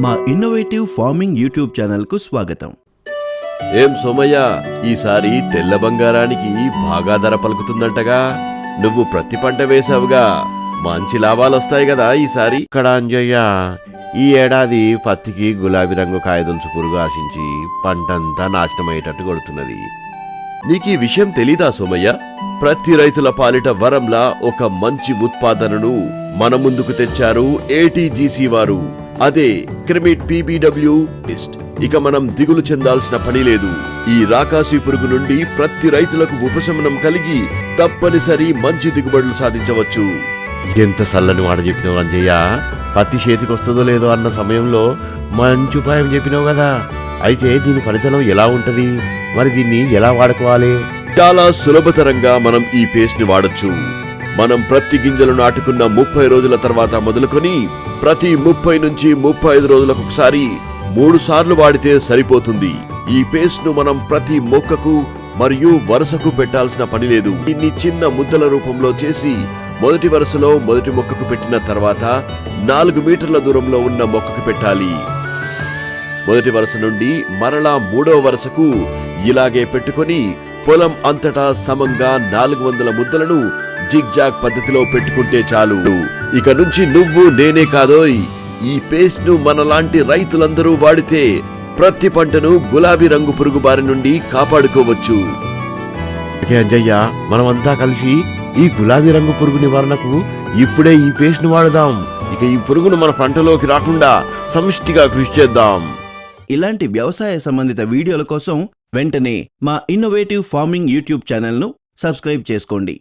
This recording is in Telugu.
మా ఇన్నోవేటివ్ ఫార్మింగ్ యూట్యూబ్ ఛానల్కు స్వాగతం. ఏం సోమయ్య ఈసారి తెల్ల బంగారానికి బాగా ధర పలుకుతుందంటగా? నువ్వు ప్రతి పంట వేసావుగా మంచి లాభాలొస్తాయి కదా ఈసారి. ఇక్కడ అంజయ్య ఈ ఏడాది పత్తికి గులాబీ రంగు కాయదొలుచు పురుగు ఆశించి పంటంతా నాశనమయ్యేటట్టు కొడుతున్నది. నీకీ విషయం తెలీదా సోమయ్య? ప్రతి రైతుల పాలిట వరంలా ఒక మంచి ఉత్పాదనను మన ముందుకు తెచ్చారు ఏటీజీసీ వారు. అదే క్రిమిట్ పీబీడబ్ల్యూ లిస్ట్. ఇక మనం దిగులు చెందాల్సిన పని లేదు. ఈ రాకాసి పురుగు నుండి ప్రతి రైతులకు ఉపశమనం కలిగి తప్పనిసరి మంచి దిగుబడులు సాధించవచ్చు. ఎంత చల్లని మాట చెప్పినావు అంజయ్య పత్తి చేతికి వస్తుందో లేదో అన్న సమయంలో మంచి ఉపాయం చెప్పినావు కదా. అయితే దీని ఫలితం ఎలా ఉంటది? మరి దీన్ని ఎలా వాడుకోవాలి? చాలా సులభతరంగా మనం ఈ పేస్ట్ని వాడొచ్చు. మనం ప్రతి గింజలు నాటుకున్న ముప్పై రోజుల తర్వాత మొదలుకొని ప్రతి ముప్పై నుంచి ముప్పై ఐదు రోజులకు ఒకసారి మూడు సార్లు వాడితే సరిపోతుంది. ఈ పేస్ట్ను మనం ప్రతి మొక్కకు మరియు వరుసకు పెట్టాల్సిన పని లేదు. దీన్ని చిన్న ముద్దల రూపంలో చేసి మొదటి వరుసలో మొదటి మొక్కకు పెట్టిన తర్వాత నాలుగు మీటర్ల దూరంలో ఉన్న మొక్కకు పెట్టాలి. మొదటి వరుస నుండి మరలా మూడవ వరుసకు ఇలాగే పెట్టుకొని పొలం అంతటా సమంగా నాలుగు వందల ముద్దలను జిగ్జాగ్ పద్ధతిలో పెట్టుకుంటే చాలు. ఇక నుంచి నువ్వు నేనే కాదోయ్. ఈ పేస్ట్ను మనలాంటి రైతులందరూ వాడితే ప్రతి పంటను గులాబీ రంగు పురుగు బారి నుండి కాపాడుకోవచ్చు. అంజయ్య మనమంతా కలిసి ఈ గులాబీ రంగు పురుగు నివారణకు ఇప్పుడే ఈ పేస్ట్ను వాడదాం. ఇక ఈ పురుగును మన పంటలోకి రాకుండా సమిష్టిగా కృషి చేద్దాం. ఇలాంటి వ్యవసాయ సంబంధిత వీడియోల కోసం వెంటనే మా ఇన్నోవేటివ్ ఫార్మింగ్ యూట్యూబ్ ఛానల్ను సబ్స్క్రైబ్ చేసుకోండి.